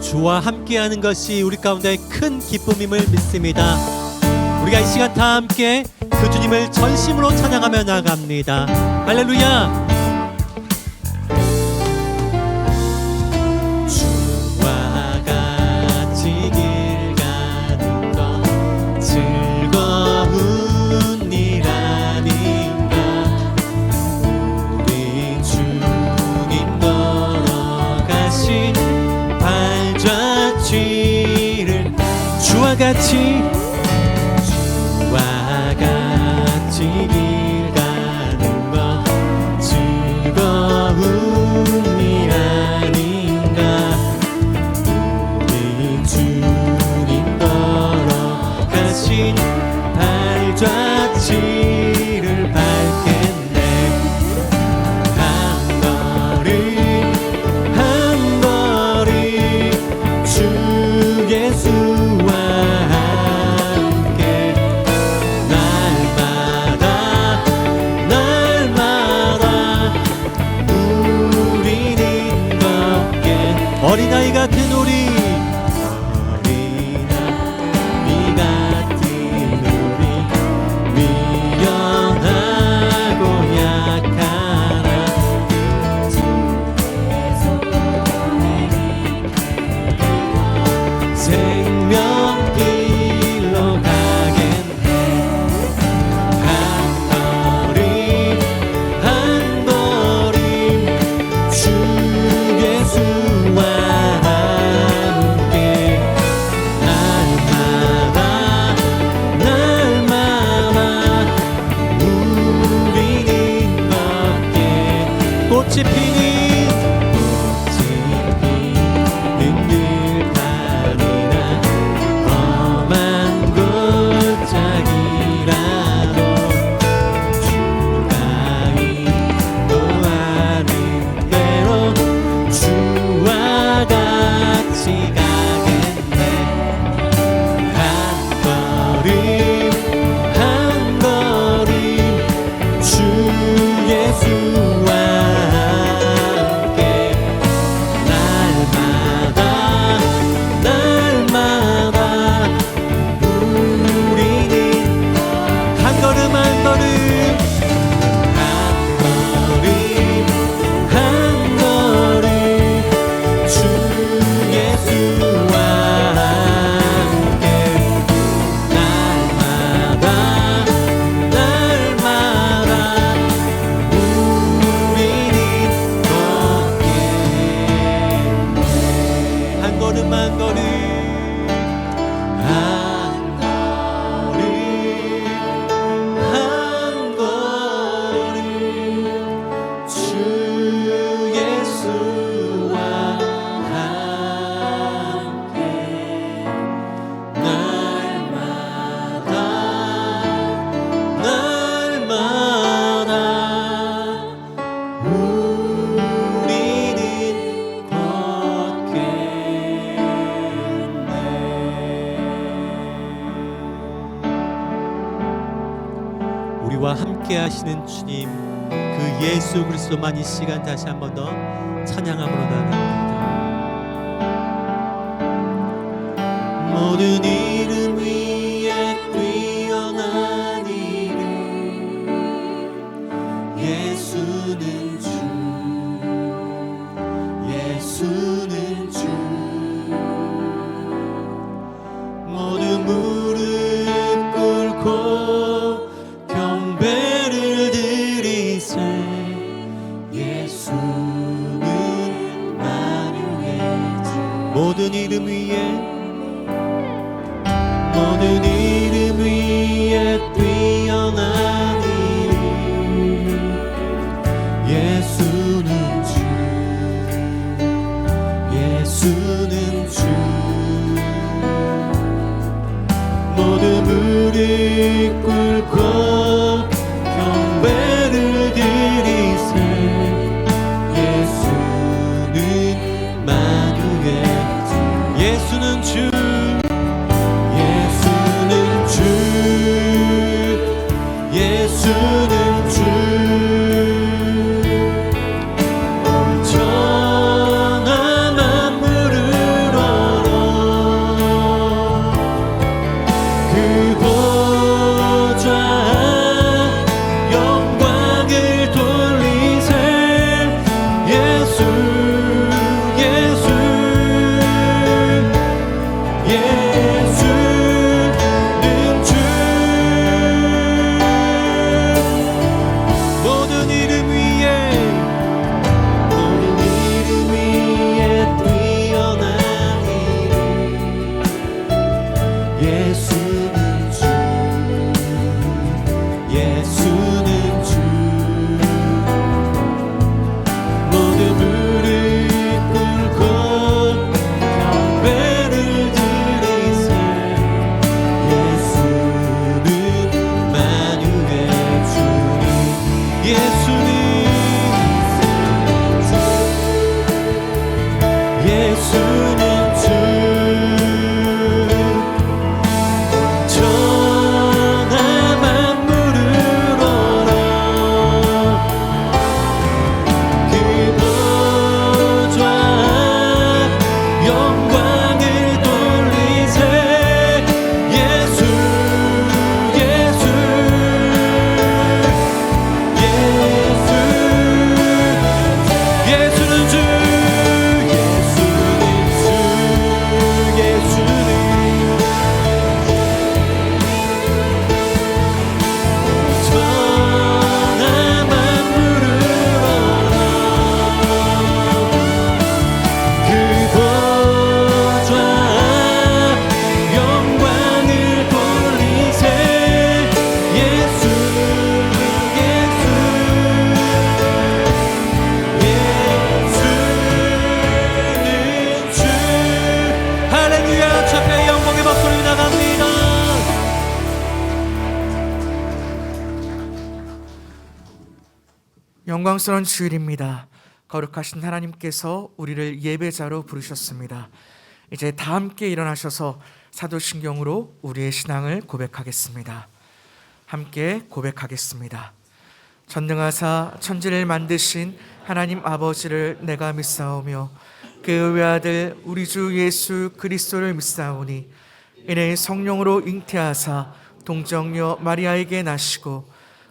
주와 함께하는 것이 우리 가운데 큰 기쁨임을 믿습니다. 우리가 이 시간 다 함께 그 주님을 전심으로 찬양하며 나갑니다. 할렐루야! ချစ်ပြီး 우리와 함께 하시는 주님 그 예수 그리스도만 이 시간 다시 한 번 더 찬양함으로 나갑니다. 모든 이 이름 위에 모든 이름 위에 뛰어난 이름. 예수는 주 예수는 주. 모든 무릎 꿇고 영광스러운 주일입니다. 거룩하신 하나님께서 우리를 예배자로 부르셨습니다. 이제 다 함께 일어나셔서 사도신경으로 우리의 신앙을 고백하겠습니다. 함께 고백하겠습니다. 전능하사 천지를 만드신 하나님 아버지를 내가 믿사오며 그 외아들 우리 주 예수 그리스도를 믿사오니 이내 성령으로 잉태하사 동정녀 마리아에게 나시고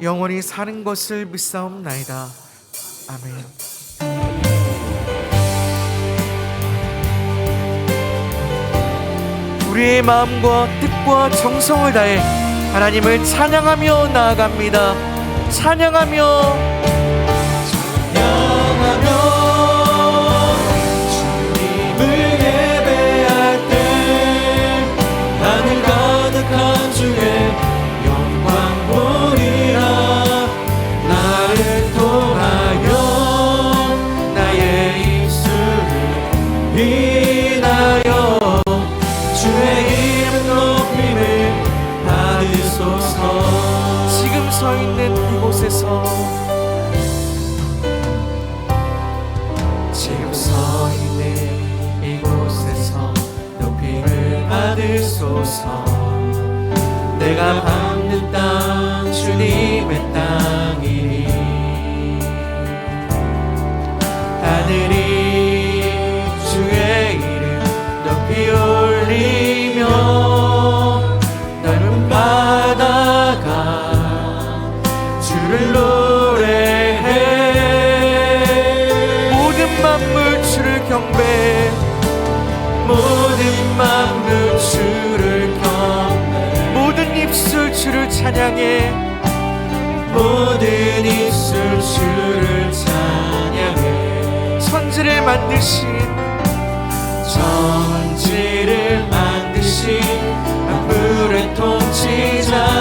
영원히 사는 것을 믿사옵나이다. 아멘. 우리의 마음과 뜻과 정성을 다해 하나님을 찬양하며 나아갑니다. 찬양하며 내가 천지를 만드신 천지를 만드신 만물의 통치자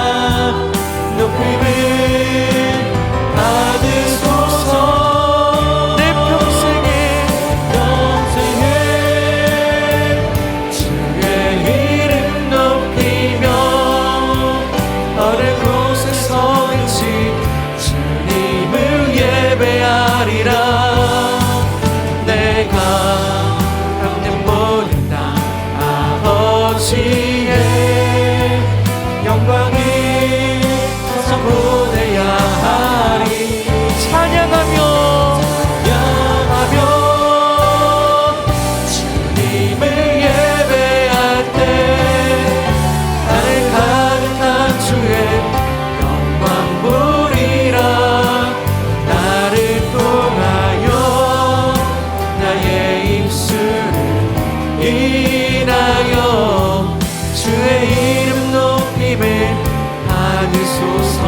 받으소서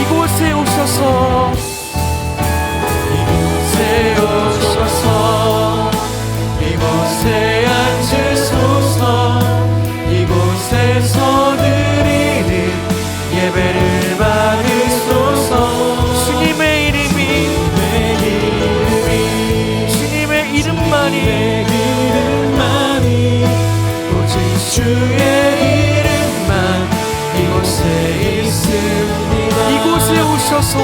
이곳에 오셔서 이곳에 오셔서 이곳에 앉으소서 이곳에서 드리는 예배를 받으소서. 주님의 이름이 주님의 이름만이 오셔서